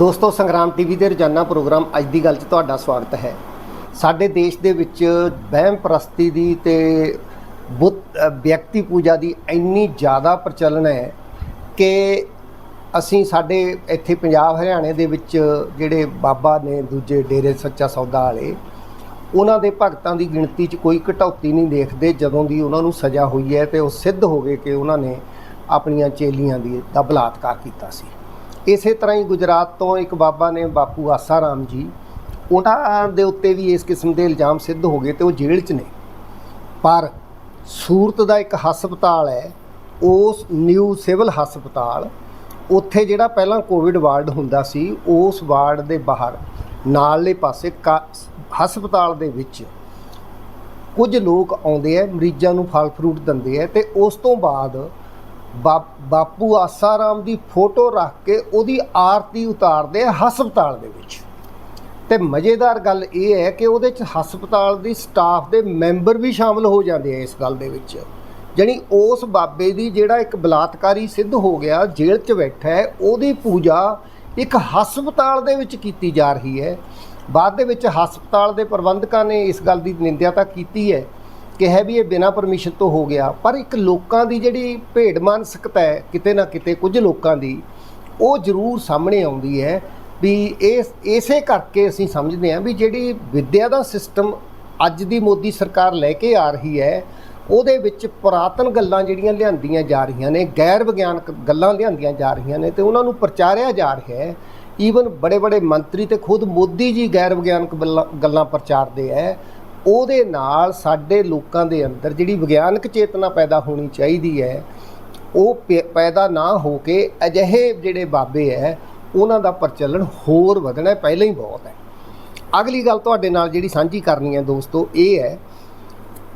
ਦੋਸਤੋ, ਸੰਗਰਾਮ ਟੀਵੀ ਦੇ ਰੋਜ਼ਾਨਾ ਪ੍ਰੋਗਰਾਮ ਅੱਜ ਦੀ ਗੱਲ 'ਚ ਤੁਹਾਡਾ ਸਵਾਗਤ ਹੈ। ਸਾਡੇ ਦੇਸ਼ ਦੇ ਵਿੱਚ ਵਹਿਮ ਪ੍ਰਸਤੀ ਦੀ ਤੇ ਬੁੱਤ ਵਿਅਕਤੀ ਪੂਜਾ ਦੀ ਇੰਨੀ ਜ਼ਿਆਦਾ ਪ੍ਰਚਲਨ ਹੈ ਕਿ ਅਸੀਂ ਸਾਡੇ ਇੱਥੇ ਪੰਜਾਬ, ਹਰਿਆਣੇ ਦੇ ਵਿੱਚ ਜਿਹੜੇ ਬਾਬਾ ਨੇ ਦੂਜੇ ਡੇਰੇ ਸੱਚਾ ਸੌਦਾ ਵਾਲੇ, ਉਹਨਾਂ ਦੇ ਭਗਤਾਂ ਦੀ ਗਿਣਤੀ 'ਚ ਕੋਈ ਘਟੌਤੀ ਨਹੀਂ ਦੇਖਦੇ। ਜਦੋਂ ਦੀ ਉਹਨਾਂ ਨੂੰ ਸਜ਼ਾ ਹੋਈ ਹੈ ਤੇ ਉਹ ਸਿੱਧ ਹੋ ਗਏ ਕਿ ਉਹਨਾਂ ਨੇ ਆਪਣੀਆਂ ਚੇਲੀਆਂ ਦੀ ਦਾ ਬਲਾਤਕਾਰ ਕੀਤਾ ਸੀ। ਇਸੇ ਤਰ੍ਹਾਂ ਹੀ ਗੁਜਰਾਤ ਤੋਂ ਇੱਕ ਬਾਬਾ ਨੇ ਬਾਪੂ ਆਸਾਰਾਮ ਜੀ, ਉਹਨਾਂ ਦੇ ਉੱਤੇ ਵੀ ਇਸ ਕਿਸਮ ਦੇ ਇਲਜ਼ਾਮ ਸਿੱਧ ਹੋ ਗਏ ਤੇ ਉਹ ਜੇਲ੍ਹ 'ਚ ਨੇ। ਪਰ ਸੂਰਤ ਦਾ ਇੱਕ ਹਸਪਤਾਲ ਹੈ, ਉਸ ਨਿਊ ਸਿਵਲ ਹਸਪਤਾਲ, ਉੱਥੇ ਜਿਹੜਾ ਪਹਿਲਾਂ ਕੋਵਿਡ ਵਾਰਡ ਹੁੰਦਾ ਸੀ, ਉਸ ਵਾਰਡ ਦੇ ਬਾਹਰ ਨਾਲਲੇ ਪਾਸੇ ਕਾ- ਹਸਪਤਾਲ ਦੇ ਵਿੱਚ ਕੁਝ ਲੋਕ ਆਉਂਦੇ ਆ, ਮਰੀਜ਼ਾਂ ਨੂੰ ਫਲ ਫਰੂਟ ਦਿੰਦੇ ਆ ਤੇ ਉਸ ਤੋਂ ਬਾਅਦ ਬਾਪੂ ਆਸਾਰਾਮ ਦੀ ਫੋਟੋ ਰੱਖ ਕੇ ਉਹਦੀ ਆਰਤੀ ਉਤਾਰਦੇ ਹਸਪਤਾਲ ਦੇ ਵਿੱਚ। ਤੇ ਮਜ਼ੇਦਾਰ ਗੱਲ ਇਹ ਹੈ ਕਿ ਉਹਦੇ ਚ ਹਸਪਤਾਲ ਦੀ ਸਟਾਫ ਦੇ ਮੈਂਬਰ ਵੀ ਸ਼ਾਮਲ ਹੋ ਜਾਂਦੇ ਆ ਇਸ ਗੱਲ ਦੇ ਵਿੱਚ। ਜਾਣੀ ਉਸ ਬਾਬੇ ਦੀ ਜਿਹੜਾ ਇੱਕ ਬਲਾਤਕਾਰੀ ਸਿੱਧ ਹੋ ਗਿਆ, ਜੇਲ੍ਹ 'ਚ ਬੈਠਾ ਹੈ, ਉਹਦੀ ਪੂਜਾ ਇੱਕ ਹਸਪਤਾਲ ਦੇ ਵਿੱਚ ਕੀਤੀ ਜਾ ਰਹੀ ਹੈ। ਬਾਅਦ ਦੇ ਵਿੱਚ ਹਸਪਤਾਲ ਦੇ ਪ੍ਰਬੰਧਕਾਂ ਨੇ ਇਸ ਗੱਲ ਦੀ ਨਿੰਦਿਆ ਤਾਂ ਕੀਤੀ ਹੈ ਕਿਹਾ ਵੀ ਇਹ ਬਿਨਾਂ ਪਰਮਿਸ਼ਨ ਤੋਂ ਹੋ ਗਿਆ, ਪਰ ਇੱਕ ਲੋਕਾਂ ਦੀ ਜਿਹੜੀ ਭੇਡ ਮਾਨਸਿਕਤਾ ਹੈ, ਕਿਤੇ ਨਾ ਕਿਤੇ ਕੁਝ ਲੋਕਾਂ ਦੀ, ਉਹ ਜ਼ਰੂਰ ਸਾਹਮਣੇ ਆਉਂਦੀ ਹੈ ਵੀ ਇਸ, ਇਸੇ ਕਰਕੇ ਅਸੀਂ ਸਮਝਦੇ ਹਾਂ ਵੀ ਜਿਹੜੀ ਵਿੱਦਿਆ ਦਾ ਸਿਸਟਮ ਅੱਜ ਦੀ ਮੋਦੀ ਸਰਕਾਰ ਲੈ ਕੇ ਆ ਰਹੀ ਹੈ, ਉਹਦੇ ਵਿੱਚ ਪੁਰਾਤਨ ਗੱਲਾਂ ਜਿਹੜੀਆਂ ਲਿਆਂਦੀਆਂ ਜਾ ਰਹੀਆਂ ਨੇ, ਗੈਰ ਵਿਗਿਆਨਕ ਗੱਲਾਂ ਲਿਆਂਦੀਆਂ ਜਾ ਰਹੀਆਂ ਨੇ ਤੇ ਉਹਨਾਂ ਨੂੰ ਪ੍ਰਚਾਰਿਆ ਜਾ ਰਿਹਾ ਹੈ। ਈਵਨ ਬੜੇ ਬੜੇ ਮੰਤਰੀ ਤੇ ਖੁਦ ਮੋਦੀ ਜੀ ਗੈਰ ਵਿਗਿਆਨਕ ਬੱਲਾ- ਗੱਲਾਂ ਪ੍ਰਚਾਰਦੇ ਹੈ। ਉਹਦੇ ਨਾਲ ਸਾਡੇ ਲੋਕਾਂ ਦੇ ਅੰਦਰ ਜਿਹੜੀ ਵਿਗਿਆਨਕ ਚੇਤਨਾ ਪੈਦਾ ਹੋਣੀ ਚਾਹੀਦੀ ਹੈ, ਉਹ ਪੈ- ਪੈਦਾ ਨਾ ਹੋ ਕੇ ਅਜਿਹੇ ਜਿਹੜੇ ਬਾਬੇ ਹੈ, ਉਹਨਾਂ ਦਾ ਪ੍ਰਚਲਨ ਹੋਰ ਵਧਣਾ ਪਹਿਲਾਂ ਹੀ ਬਹੁਤ ਹੈ। ਅਗਲੀ ਗੱਲ ਤੁਹਾਡੇ ਨਾਲ ਜਿਹੜੀ ਸਾਂਝੀ ਕਰਨੀ ਹੈ ਦੋਸਤੋ, ਇਹ ਹੈ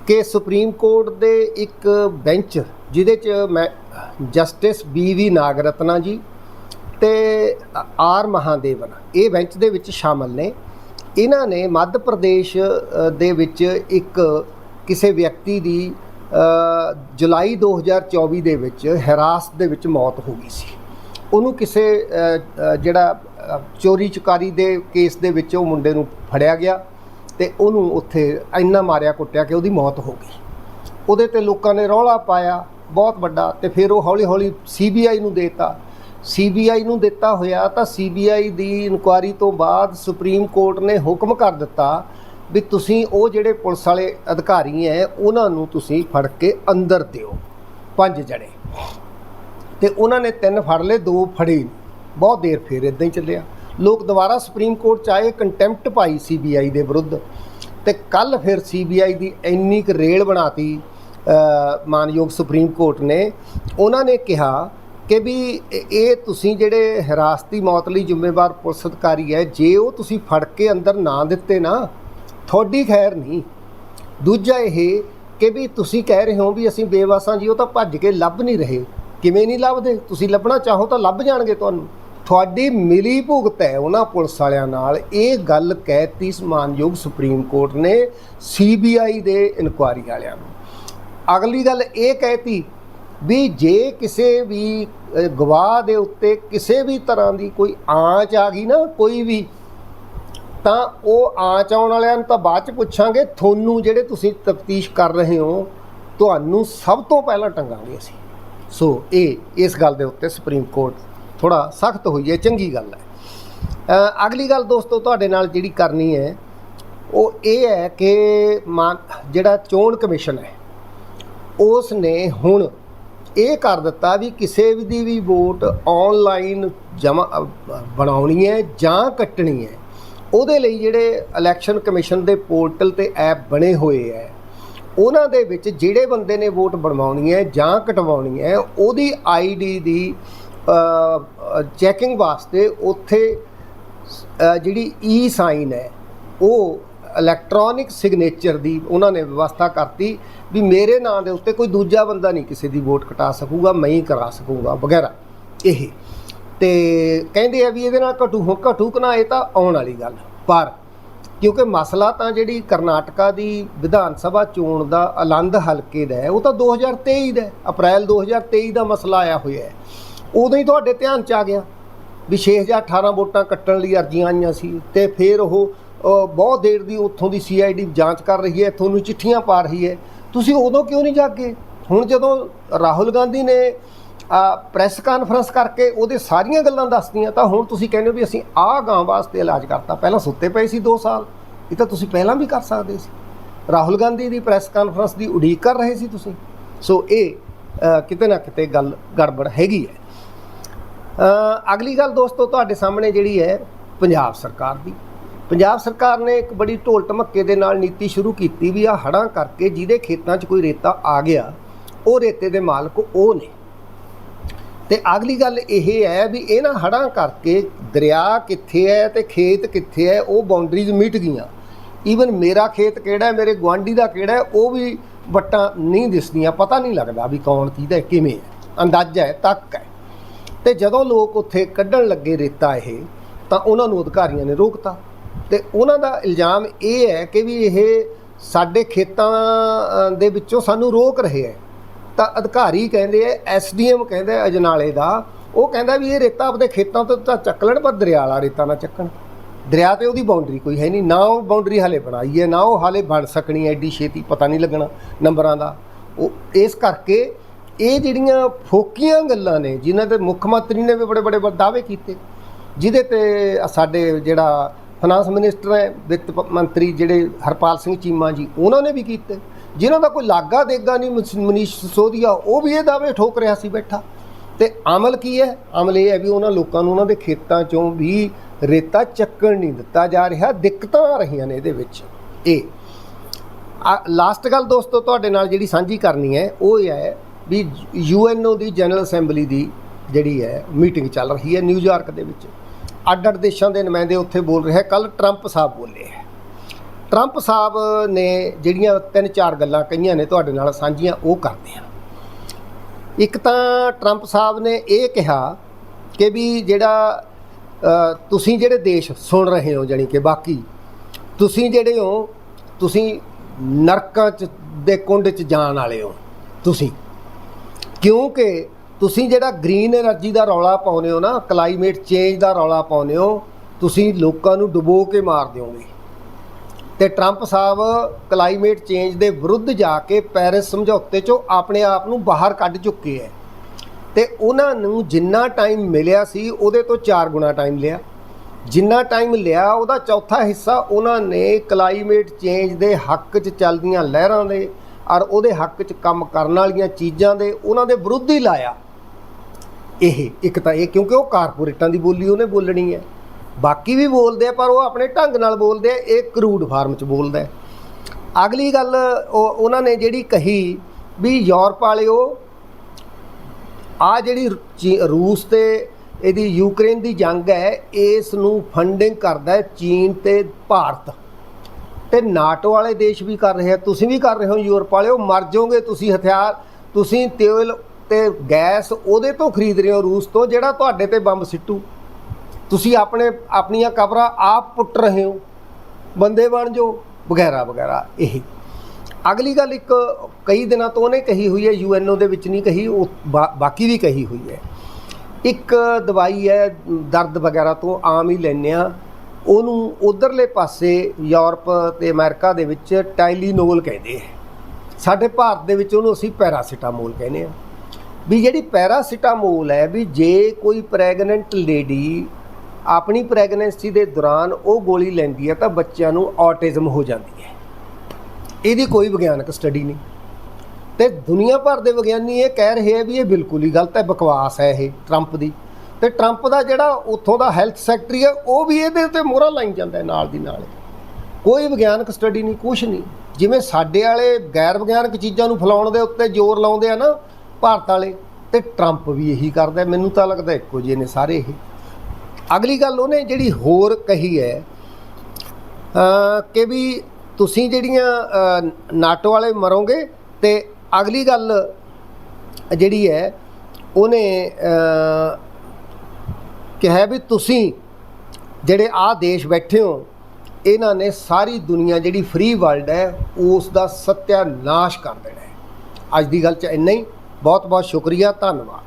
ਕਿ ਸੁਪਰੀਮ ਕੋਰਟ ਦੇ ਇੱਕ ਬੈਂਚ, ਜਿਹਦੇ ਚ ਮੈਂ, ਜਸਟਿਸ ਬੀ ਵੀ ਨਾਗਰਤਨਾ ਜੀ ਤੇ ਆਰ ਮਹਾਦੇਵਨ, ਇਹ ਬੈਂਚ ਦੇ ਵਿੱਚ ਸ਼ਾਮਲ ਨੇ। ਇਹਨਾਂ ਨੇ ਮੱਧ ਪ੍ਰਦੇਸ਼ ਦੇ ਵਿੱਚ ਇੱਕ ਕਿਸੇ ਵਿਅਕਤੀ ਦੀ ਅ, ਜੁਲਾਈ 2024 ਦੇ ਵਿੱਚ ਹਿਰਾਸਤ ਦੇ ਵਿੱਚ ਮੌਤ ਹੋ ਗਈ ਸੀ। ਉਹਨੂੰ ਕਿਸੇ ਜਿਹੜਾ ਚੋਰੀ ਚੁਕਾਰੀ ਦੇ ਕੇਸ ਦੇ ਵਿੱਚ ਉਹ ਮੁੰਡੇ ਨੂੰ ਫੜਿਆ ਗਿਆ ਤੇ ਉਹਨੂੰ ਉੱਥੇ ਇੰਨਾ ਮਾਰਿਆ ਕੁੱਟਿਆ ਕਿ ਉਹਦੀ ਮੌਤ ਹੋ ਗਈ। ਉਹਦੇ ਤੇ ਲੋਕਾਂ ਨੇ ਰੌਲਾ ਪਾਇਆ ਬਹੁਤ ਵੱਡਾ ਤੇ ਫਿਰ ਉਹ ਹੌਲੀ ਹੌਲੀ ਸੀਬੀਆਈ ਨੂੰ ਦੇਤਾ। ਸੀਬੀਆਈ ਨੂੰ ਦਿੱਤਾ ਹੋਇਆ ਤਾਂ ਸੀਬੀਆਈ ਦੀ ਇਨਕੁਆਰੀ ਤੋਂ ਬਾਅਦ ਸੁਪਰੀਮ ਕੋਰਟ ਨੇ ਹੁਕਮ ਕਰ ਦਿੱਤਾ ਵੀ ਤੁਸੀਂ ਉਹ ਜਿਹੜੇ ਪੁਲਿਸ ਵਾਲੇ ਅਧਿਕਾਰੀ ਐ ਉਹਨਾਂ ਨੂੰ ਤੁਸੀਂ ਫੜ ਕੇ ਅੰਦਰ ਦਿਓ ਪੰਜ ਜਣੇ। ਤੇ ਉਹਨਾਂ ਨੇ ਤਿੰਨ ਫੜ ਲਏ ਦੋ ਫੜੇ ਬਹੁਤ ਦੇਰ ਫਿਰ ਇਦਾਂ ਹੀ ਚੱਲਿਆ। ਲੋਕ ਦੁਬਾਰਾ ਸੁਪਰੀਮ ਕੋਰਟ ਚ ਆਏ ਕੰਟੈਂਪਟ ਪਾਈ ਸੀਬੀਆਈ ਦੇ ਵਿਰੁੱਧ। ਤੇ ਕੱਲ ਫਿਰ ਸੀਬੀਆਈ ਦੀ ਇੰਨੀ ਕੁ ਰੇਲ ਬਣਾਤੀ ਅ, ਮਾਨਯੋਗ ਸੁਪਰੀਮ ਕੋਰਟ ਨੇ। ਉਹਨਾਂ ਨੇ ਕਿਹਾ ਕਿ ਵੀ ਇਹ- ਤੁਸੀਂ ਜਿਹੜੇ ਹਿਰਾਸਤੀ ਮੌਤ ਲਈ ਜ਼ਿੰਮੇਵਾਰ ਪੁਲਿਸ ਅਧਿਕਾਰੀ ਹੈ, ਜੇ ਉਹ ਤੁਸੀਂ ਫੜ ਕੇ ਅੰਦਰ ਨਾ ਦਿੱਤੇ ਨਾ, ਤੁਹਾਡੀ ਖੈਰ ਨਹੀਂ। ਦੂਜਾ ਇਹ ਕਿ ਵੀ ਤੁਸੀਂ ਕਹਿ ਰਹੇ ਹੋ ਵੀ ਅਸੀਂ ਬੇਵਾਸਾਂ ਜੀ, ਉਹ ਤਾਂ ਭੱਜ ਕੇ ਲੱਭ ਨਹੀਂ ਰਹੇ। ਕਿਵੇਂ ਨਹੀਂ ਲੱਭਦੇ? ਤੁਸੀਂ ਲੱਭਣਾ ਚਾਹੋ ਤਾਂ ਲੱਭ ਜਾਣਗੇ ਤੁਹਾਨੂੰ। ਤੁਹਾਡੀ ਮਿਲੀ ਭੁਗਤ ਹੈ ਉਹਨਾਂ ਪੁਲਿਸ ਵਾਲਿਆਂ ਨਾਲ। ਇਹ ਗੱਲ ਕਹਿਤੀ ਸਮਾਨਯੋਗ ਸੁਪਰੀਮ ਕੋਰਟ ਨੇ ਸੀਬੀਆਈ ਦੇ ਇਨਕੁਆਰੀ ਵਾਲਿਆਂ ਨੂੰ। ਅਗਲੀ ਗੱਲ ਇਹ ਕਹਿਤੀ ਵੀ ਜੇ ਕਿਸੇ ਵੀ ਗਵਾਹ ਦੇ ਉੱਤੇ ਕਿਸੇ ਵੀ ਤਰ੍ਹਾਂ ਦੀ ਕੋਈ ਆਂਚ ਆ ਗਈ ਨਾ, ਕੋਈ ਵੀ, ਤਾਂ ਉਹ ਆਂਚ ਆਉਣ ਵਾਲਿਆਂ ਨੂੰ ਤਾਂ ਬਾਅਦ ਚ ਪੁੱਛਾਂਗੇ, ਤੁਹਾਨੂੰ ਜਿਹੜੇ ਤੁਸੀਂ ਤਫਤੀਸ਼ ਕਰ ਰਹੇ ਹੋ, ਤੁਹਾਨੂੰ ਸਭ ਤੋਂ ਪਹਿਲਾਂ ਟੰਗਾਂਗੇ ਅਸੀਂ। ਸੋ ਇਹ, ਇਸ ਗੱਲ ਦੇ ਉੱਤੇ ਸੁਪਰੀਮ ਕੋਰਟ ਥੋੜਾ ਸਖਤ ਹੋਈ ਹੈ, ਚੰਗੀ ਗੱਲ ਹੈ। ਅਗਲੀ ਗੱਲ ਦੋਸਤੋ, ਤੁਹਾਡੇ ਨਾਲ ਜਿਹੜੀ ਕਰਨੀ ਹੈ, ਉਹ ਇਹ ਹੈ ਕਿ ਮਾਨ, ਜਿਹੜਾ ਚੋਣ ਕਮਿਸ਼ਨ ਹੈ ਉਸ ਨੇ ਹੁਣ ਇਹ ਕਰ ਦਿੱਤਾ ਵੀ ਕਿਸੇ ਵੀ ਦੀ ਵੀ ਵੋਟ ਆਨਲਾਈਨ ਜਮਾ ਬਣਾਉਣੀ ਹੈ ਜਾਂ ਕੱਟਣੀ ਹੈ। ਉਹਦੇ ਲਈ ਜਿਹੜੇ ਇਲੈਕਸ਼ਨ ਕਮਿਸ਼ਨ ਦੇ ਪੋਰਟਲ ਤੇ ਐਪ ਬਣੇ ਹੋਏ ਹੈ, ਉਹਨਾਂ ਦੇ ਵਿੱਚ ਜਿਹੜੇ ਬੰਦੇ ਨੇ ਵੋਟ ਬਣਵਾਉਣੀ ਹੈ ਜਾਂ ਕਟਵਾਉਣੀ ਹੈ, ਉਹਦੀ ਆਈਡੀ ਦੀ ਚੈਕਿੰਗ ਵਾਸਤੇ ਉੱਥੇ ਜਿਹੜੀ ਈ ਸਾਈਨ ਹੈ, ਉਹ ਇਲੈਕਟ੍ਰੋਨਿਕ ਸਿਗਨੇਚਰ ਦੀ ਉਹਨਾਂ ਨੇ ਵਿਵਸਥਾ ਕਰਤੀ ਵੀ ਮੇਰੇ ਨਾਂ ਦੇ ਉੱਤੇ ਕੋਈ ਦੂਜਾ ਬੰਦਾ ਨਹੀਂ ਕਿਸੇ ਦੀ ਵੋਟ ਕਟਾ ਸਕੂਗਾ ਮੈਂ ਹੀ ਕਰਾ ਸਕੂਗਾ ਵਗੈਰਾ। ਇਹ। ਤੇ ਕਹਿੰਦੇ ਆ ਵੀ ਇਹਦੇ ਨਾਲ ਘਟੂ ਹੁਣ ਘਟੂ ਕਨਾ ਇਹ ਤਾਂ ਆਉਣ ਵਾਲੀ ਗੱਲ। ਪਰ ਕਿਉਂਕਿ ਮਸਲਾ ਤਾਂ ਜਿਹੜੀ ਕਰਨਾਟਕਾ ਦੀ ਵਿਧਾਨ ਸਭਾ ਚੋਣ ਦਾ ਆਲੰਦ ਹਲਕੇ ਦਾ ਉਹ ਤਾਂ 2023 ਦਾ ਹੈ, ਅਪ੍ਰੈਲ 2023 ਦਾ ਮਸਲਾ ਆਇਆ ਹੋਇਆ ਹੈ। ਉਦੋਂ ਹੀ ਤੁਹਾਡੇ ਧਿਆਨ ਚ ਆ ਗਿਆ ਵੀ 6018 ਵੋਟਾਂ ਕੱਟਣ ਲਈ ਅਰਜ਼ੀਆਂ ਆਈਆਂ ਸੀ ਤੇ ਫਿਰ ਉਹ ਬਹੁਤ ਦੇਰ ਦੀ ਉੱਥੋਂ ਦੀ ਸੀਆਈਡੀ ਜਾਂਚ ਕਰ ਰਹੀ ਹੈ ਤੁਹਾਨੂੰ ਚਿੱਠੀਆਂ ਪਾ ਰਹੀ ਹੈ। ਤੁਸੀਂ ਉਦੋਂ ਕਿਉਂ ਨਹੀਂ ਜਾਗੇ? ਹੁਣ ਜਦੋਂ ਰਾਹੁਲ ਗਾਂਧੀ ਨੇ ਪ੍ਰੈਸ ਕਾਨਫਰੰਸ ਕਰਕੇ ਉਹਦੇ ਸਾਰੀਆਂ ਗੱਲਾਂ ਦੱਸਦੀਆਂ ਤਾਂ ਹੁਣ ਤੁਸੀਂ ਕਹਿੰਦੇ ਹੋ ਵੀ ਅਸੀਂ ਆਹ ਗਾਂ ਵਾਸਤੇ ਇਲਾਜ ਕਰਤਾ। ਪਹਿਲਾਂ ਸੁੱਤੇ ਪਏ ਸੀ 2 ਸਾਲ, ਇਹ ਤਾਂ ਤੁਸੀਂ ਪਹਿਲਾਂ ਵੀ ਕਰ ਸਕਦੇ ਸੀ। ਰਾਹੁਲ ਗਾਂਧੀ ਦੀ ਪ੍ਰੈਸ ਕਾਨਫਰੰਸ ਦੀ ਉਡੀਕ ਕਰ ਰਹੇ ਸੀ ਤੁਸੀਂ। ਸੋ ਇਹ ਕਿਤੇ ਨਾ ਕਿਤੇ ਗੱਲ ਗੜਬੜ ਹੈਗੀ ਹੈ। ਅਗਲੀ ਗੱਲ ਦੋਸਤੋ, ਤੁਹਾਡੇ ਸਾਹਮਣੇ ਜਿਹੜੀ ਹੈ ਪੰਜਾਬ ਸਰਕਾਰ ਦੀ। ਪੰਜਾਬ ਸਰਕਾਰ ਨੇ ਇੱਕ ਬੜੀ ਢੋਲ ਧਮੱਕੇ ਦੇ ਨਾਲ ਨੀਤੀ ਸ਼ੁਰੂ ਕੀਤੀ ਵੀ ਆ ਹੜਾਂ ਕਰਕੇ ਜਿਹਦੇ ਖੇਤਾਂ 'ਚ ਕੋਈ ਰੇਤਾ ਆ ਗਿਆ ਉਹ ਰੇਤੇ ਦੇ ਮਾਲਕ ਉਹ ਨੇ। ਤੇ ਅਗਲੀ ਗੱਲ ਇਹ ਹੈ ਵੀ ਇਹਨਾਂ ਹੜਾਂ ਕਰਕੇ ਦਰਿਆ ਕਿੱਥੇ ਹੈ ਤੇ ਖੇਤ ਕਿੱਥੇ ਹੈ ਉਹ ਬਾਉਂਡਰੀਜ਼ ਮਿਟ ਗਈਆਂ। ਈਵਨ ਮੇਰਾ ਖੇਤ ਕਿਹੜਾ ਹੈ ਮੇਰੇ ਗੁਆਂਢੀ ਦਾ ਕਿਹੜਾ ਹੈ ਉਹ ਵੀ ਵੱਟਾਂ ਨਹੀਂ ਦਿਸਦੀਆਂ। ਪਤਾ ਨਹੀਂ ਲੱਗਦਾ ਵੀ ਕੌਣ ਕਿਹਦਾ ਹੈ, ਕਿਵੇਂ ਹੈ। ਅੰਦਾਜ਼ਾ ਹੈ ਤੱਕ ਹੈ। ਤੇ ਜਦੋਂ ਲੋਕ ਉੱਥੇ ਕੱਢਣ ਲੱਗੇ ਰੇਤਾ ਇਹ ਤਾਂ ਉਹਨਾਂ ਨੂੰ ਅਧਿਕਾਰੀਆਂ ਨੇ ਰੋਕਤਾ। ਤੇ ਉਹਨਾਂ ਦਾ ਇਲਜ਼ਾਮ ਇਹ ਹੈ ਕਿ ਵੀ ਇਹ ਸਾਡੇ ਖੇਤਾਂ ਦੇ ਵਿੱਚੋਂ ਸਾਨੂੰ ਰੋਕ ਰਹੇ ਹੈ। ਤਾਂ ਅਧਿਕਾਰੀ ਕਹਿੰਦੇ ਐ ਐਸਡੀਐਮ ਕਹਿੰਦਾ ਅਜਨਾਲੇ ਦਾ, ਉਹ ਕਹਿੰਦਾ ਵੀ ਇਹ ਰੇਤਾ ਆਪਣੇ ਖੇਤਾਂ ਤੋਂ ਤਾਂ ਚੱਕ ਲੈਣ, ਪਰ ਦਰਿਆ ਵਾਲਾ ਰੇਤਾ ਨਾ ਚੱਕਣ। ਦਰਿਆ ਤੇ ਉਹਦੀ ਬਾਉਂਡਰੀ ਕੋਈ ਹੈ ਨਹੀਂ, ਨਾ ਉਹ ਬਾਉਂਡਰੀ ਹਾਲੇ ਬਣਾਈ ਹੈ, ਨਾ ਉਹ ਹਾਲੇ ਬਣ ਸਕਣੀ ਐ ਐਡੀ ਛੇਤੀ ਪਤਾ ਨਹੀਂ ਲੱਗਣਾ ਨੰਬਰਾਂ ਦਾ। ਉਹ ਇਸ ਕਰਕੇ ਇਹ ਜਿਹੜੀਆਂ ਫੋਕੀਆਂ ਗੱਲਾਂ ਨੇ, ਜਿਨ੍ਹਾਂ ਤੇ ਮੁੱਖ ਮੰਤਰੀ ਨੇ ਵੀ ਬੜੇ ਬੜੇ ਦਾਅਵੇ ਕੀਤੇ, ਜਿਹਦੇ ਤੇ ਸਾਡੇ ਜਿਹੜਾ ਫਾਈਨਾਂਸ ਮਿਨਿਸਟਰ ਹੈ, ਵਿੱਤ ਮੰਤਰੀ ਜਿਹੜੇ ਹਰਪਾਲ ਸਿੰਘ ਚੀਮਾ ਜੀ, ਉਹਨਾਂ ਨੇ ਵੀ ਕੀਤੇ। ਜਿਨ੍ਹਾਂ ਦਾ ਕੋਈ ਲਾਗਾ ਦੇਗਾ ਨਹੀਂ ਮਸ- ਮਨੀਸ਼ ਸਿਸੋਦੀਆ, ਉਹ ਵੀ ਇਹ ਦਾਅਵੇ ਠੋਕ ਰਿਹਾ ਸੀ ਬੈਠਾ। ਤੇ ਅਮਲ ਕੀ ਹੈ? ਅਮਲ ਇਹ ਹੈ ਵੀ ਉਹਨਾਂ ਲੋਕਾਂ ਨੂੰ ਉਹਨਾਂ ਦੇ ਖੇਤਾਂ ਚੋਂ ਵੀ ਰੇਤਾ ਚੱਕਣ ਨਹੀਂ ਦਿੱਤਾ ਜਾ ਰਿਹਾ, ਦਿੱਕਤਾਂ ਆ ਰਹੀਆਂ ਨੇ ਇਹਦੇ ਵਿੱਚ। ਇਹ। ਲਾਸਟ ਗੱਲ ਦੋਸਤੋ, ਤੁਹਾਡੇ ਨਾਲ ਜਿਹੜੀ ਸਾਂਝੀ ਕਰਨੀ ਹੈ, ਉਹ ਇਹ ਹੈ ਵੀ ਯੂਐਨਓ ਦੀ ਜਨਰਲ ਅਸੈਂਬਲੀ ਦੀ ਜਿਹੜੀ ਹੈ ਮੀਟਿੰਗ ਚੱਲ ਰਹੀ ਹੈ ਨਿਊਯਾਰਕ ਦੇ ਵਿੱਚ। ਅੱਡ ਅੱਡ ਦੇਸ਼ਾਂ ਦੇ ਨੁਮਾਇੰਦੇ ਉੱਥੇ ਬੋਲ ਰਹੇ ਕੱਲ ਟਰੰਪ ਸਾਹਿਬ ਬੋਲੇ ਹੈ। ਟਰੰਪ ਸਾਹਿਬ ਨੇ ਜਿਹੜੀਆਂ ਤਿੰਨ ਚਾਰ ਗੱਲਾਂ ਕਹੀਆਂ ਨੇ ਤੁਹਾਡੇ ਨਾਲ ਸਾਂਝੀਆਂ, ਉਹ ਕਰਦੇ ਆ ਇੱਕ ਤਾਂ ਟਰੰਪ ਸਾਹਿਬ ਨੇ ਇਹ ਕਿਹਾ ਕਿ ਵੀ ਜਿਹੜਾ ਤੁਸੀਂ ਜਿਹੜੇ ਦੇਸ਼ ਸੁਣ ਰਹੇ ਹੋ ਜਾਣੀ ਕਿ ਬਾਕੀ, ਤੁਸੀਂ ਜਿਹੜੇ ਹੋ, ਤੁਸੀਂ ਨਰਕਾਂ ਚ, ਦੇ ਕੁੰਡ ਚ ਜਾਣ ਵਾਲੇ ਹੋ, ਤੁਸੀਂ। ਕਿਉਂਕਿ ਤੁਸੀਂ ਜਿਹੜਾ ਗ੍ਰੀਨ એનર્ਜੀ ਦਾ ਰੌਲਾ ਪਾਉਨੇ ਹੋ ਨਾ ਕਲਾਈਮੇਟ ਚੇਂਜ ਦਾ ਰੌਲਾ ਪਾਉਨੇ ਹੋ, ਤੁਸੀਂ ਲੋਕਾਂ ਨੂੰ ਡੁਬੋ ਕੇ ਮਾਰ ਦਿਓਗੇ। ਤੇ ਟਰੰਪ ਸਾਹਿਬ ਕਲਾਈਮੇਟ ਚੇਂਜ ਦੇ ਵਿਰੁੱਧ ਜਾ ਕੇ ਪੈਰਿਸ ਸਮਝੌਤੇ 'ਚੋਂ ਆਪਣੇ ਆਪ ਨੂੰ ਬਾਹਰ ਕੱਢ ਚੁੱਕੇ ਐ। ਤੇ ਉਹਨਾਂ ਨੂੰ ਜਿੰਨਾ ਟਾਈਮ ਮਿਲਿਆ ਸੀ, ਉਹਦੇ ਤੋਂ ਚਾਰ ਗੁਣਾ ਟਾਈਮ ਲਿਆ। ਜਿੰਨਾ ਟਾਈਮ ਲਿਆ, ਉਹਦਾ ਚੌਥਾ ਹਿੱਸਾ ਉਹਨਾਂ ਨੇ ਕਲਾਈਮੇਟ ਚੇਂਜ ਦੇ ਹੱਕ 'ਚ ਚੱਲਦੀਆਂ ਲਹਿਰਾਂ ਦੇ ਔਰ ਉਹਦੇ ਹੱਕ 'ਚ ਕੰਮ ਕਰਨ ਵਾਲੀਆਂ ਚੀਜ਼ਾਂ ਦੇ, ਉਹਨਾਂ ਦੇ ਵਿਰੁੱਧ ਹੀ ਲਾਇਆ। ਇਹ, ਇੱਕ ਤਾਂ ਇਹ, ਕਿਉਂਕਿ ਉਹ ਕਾਰਪੋਰੇਟਾਂ ਦੀ ਬੋਲੀ ਉਹਨੇ ਬੋਲਣੀ ਹੈ। ਬਾਕੀ ਵੀ ਬੋਲਦੇ ਆ, ਪਰ ਉਹ ਆਪਣੇ ਢੰਗ ਨਾਲ ਬੋਲਦੇ ਆ, ਇਹ ਕਰੂਡ ਫਾਰਮ 'ਚ ਬੋਲਦਾ ਅਗਲੀ ਗੱਲ, ਉਹ, ਉਹਨਾਂ ਨੇ ਜਿਹੜੀ ਕਹੀ ਵੀ ਯੂਰਪ ਵਾਲਿਓ ਆ ਜਿਹੜੀ ਚੀ- ਰੂਸ ਤੇ ਇਹਦੀ ਯੂਕਰੇਨ ਦੀ ਜੰਗ ਹੈ, ਇਸ ਨੂੰ ਫੰਡਿੰਗ ਕਰਦਾ ਚੀਨ ਤੇ ਭਾਰਤ। ਤੇ ਨਾਟੋ ਵਾਲੇ ਦੇਸ਼ ਵੀ ਕਰ ਰਹੇ ਆ, ਤੁਸੀਂ ਵੀ ਕਰ ਰਹੇ ਹੋ ਯੂਰਪ ਵਾਲਿਓ, ਮਰ ਜਾਓਗੇ ਤੁਸੀਂ ਹਥਿਆਰ, ਤੁਸੀਂ ਤੇਲ ਤੇ ਗੈਸ ਉਹਦੇ ਤੋਂ ਖਰੀਦ ਰਹੇ ਹੋ ਰੂਸ ਤੋਂ, ਜਿਹੜਾ ਤੁਹਾਡੇ ਤੇ ਬੰਬ ਸਿੱਟੂ। ਤੁਸੀਂ ਆਪਣੇ, ਆਪਣੀਆਂ ਕਬਰਾਂ ਆਪ ਪੁੱਟ ਰਹੇ ਹੋ। ਬੰਦੇ ਬਣ ਜਾਓ, ਵਗੈਰਾ ਵਗੈਰਾ, ਇਹ। ਅਗਲੀ ਗੱਲ ਇੱਕ ਕਈ ਦਿਨਾਂ ਤੋਂ ਉਹਨੇ ਕਹੀ ਹੋਈ ਹੈ, ਯੂਐਨਓ ਦੇ ਵਿੱਚ ਨਹੀਂ ਕਹੀ, ਉਹ ਬਾਕੀ ਵੀ ਕਹੀ ਹੋਈ ਹੈ। ਇੱਕ ਦਵਾਈ ਹੈ, ਦਰਦ ਵਗੈਰਾ ਤੋਂ ਆਮ ਹੀ ਲੈਂਦੇ ਆ ਉਹਨੂੰ ਉਧਰਲੇ ਪਾਸੇ ਯੂਰਪ ਤੇ ਅਮਰੀਕਾ ਦੇ ਵਿੱਚ ਟਾਈਲੀਨੋਲ ਕਹਿੰਦੇ ਆ ਸਾਡੇ ਭਾਰਤ ਦੇ ਵਿੱਚ ਉਹਨੂੰ ਅਸੀਂ ਪੈਰਾਸੀਟਾਮੋਲ ਕਹਿੰਦੇ ਆ ਵੀ ਜਿਹੜੀ ਪੈਰਾਸੀਟਾਮੋਲ ਹੈ, ਵੀ ਜੇ ਕੋਈ ਪ੍ਰੈਗਨੈਂਟ ਲੇਡੀ ਆਪਣੀ ਪ੍ਰੈਗਨੈਂਸੀ ਦੇ ਦੌਰਾਨ ਉਹ ਗੋਲੀ ਲੈਂਦੀ ਹੈ ਤਾਂ ਬੱਚਿਆਂ ਨੂੰ ਆਟਿਜ਼ਮ ਹੋ ਜਾਂਦੀ ਹੈ। ਇਹਦੀ ਕੋਈ ਵਿਗਿਆਨਕ ਸਟੱਡੀ ਨਹੀਂ। ਤੇ ਦੁਨੀਆ ਭਰ ਦੇ ਵਿਗਿਆਨੀ ਇਹ ਕਹਿ ਰਹੇ ਆ ਵੀ ਇਹ ਬਿਲਕੁਲ ਹੀ ਗਲਤ ਹੈ, ਬਕਵਾਸ ਹੈ ਇਹ ਟਰੰਪ ਦੀ। ਤੇ ਟਰੰਪ ਦਾ ਜਿਹੜਾ ਉੱਥੋਂ ਦਾ ਹੈਲਥ ਸੈਕਟਰੀ ਹੈ, ਉਹ ਵੀ ਇਹਦੇ ਉੱਤੇ ਮੋਹਰਾ ਲਾਈ ਜਾਂਦਾ ਹੈ ਨਾਲ ਦੀ ਨਾਲ। ਕੋਈ ਵਿਗਿਆਨਕ ਸਟੱਡੀ ਨਹੀਂ, ਕੁਛ ਨਹੀਂ। ਜਿਵੇਂ ਸਾਡੇ ਵਾਲੇ ਗੈਰ ਵਿਗਿਆਨਕ ਚੀਜ਼ਾਂ ਨੂੰ ਫੈਲਾਉਣ ਦੇ ਉੱਤੇ ਜ਼ੋਰ ਲਾਉਂਦੇ ਆ ਨਾ ਭਾਰਤ ਵਾਲੇ ਤੇ ਟਰੰਪ ਵੀ ਇਹੀ ਕਰਦਾ ਮੈਨੂੰ ਤਾਂ ਲੱਗਦਾ ਇੱਕੋ ਜਿਹੇ ਨੇ ਸਾਰੇ ਇਹ। ਅਗਲੀ ਗੱਲ ਉਹਨੇ ਜਿਹੜੀ ਹੋਰ ਕਹੀ ਹੈ ਕਿ ਵੀ ਤੁਸੀਂ ਜਿਹੜੀਆਂ ਨਾਟੋ ਵਾਲੇ ਮਰੋਗੇ ਤੇ ਅਗਲੀ ਗੱਲ ਜਿਹੜੀ ਹੈ, ਉਹਨੇ ਕਿਹਾ ਵੀ ਤੁਸੀਂ ਜਿਹੜੇ ਆਹ ਦੇਸ਼ ਬੈਠੇ ਹੋ, ਇਹਨਾਂ ਨੇ ਸਾਰੀ ਦੁਨੀਆ ਜਿਹੜੀ ਫ੍ਰੀ ਵਰਲਡ ਹੈ, ਉਸ ਦਾ ਸਤਿਆਨਾਸ਼ ਕਰ ਦੇਣਾ ਹੈ। ਅੱਜ ਦੀ ਗੱਲ ਚ ਇੰਨਾ ਹੀ। ਬਹੁਤ ਬਹੁਤ ਸ਼ੁਕਰੀਆ ਧੰਨਵਾਦ।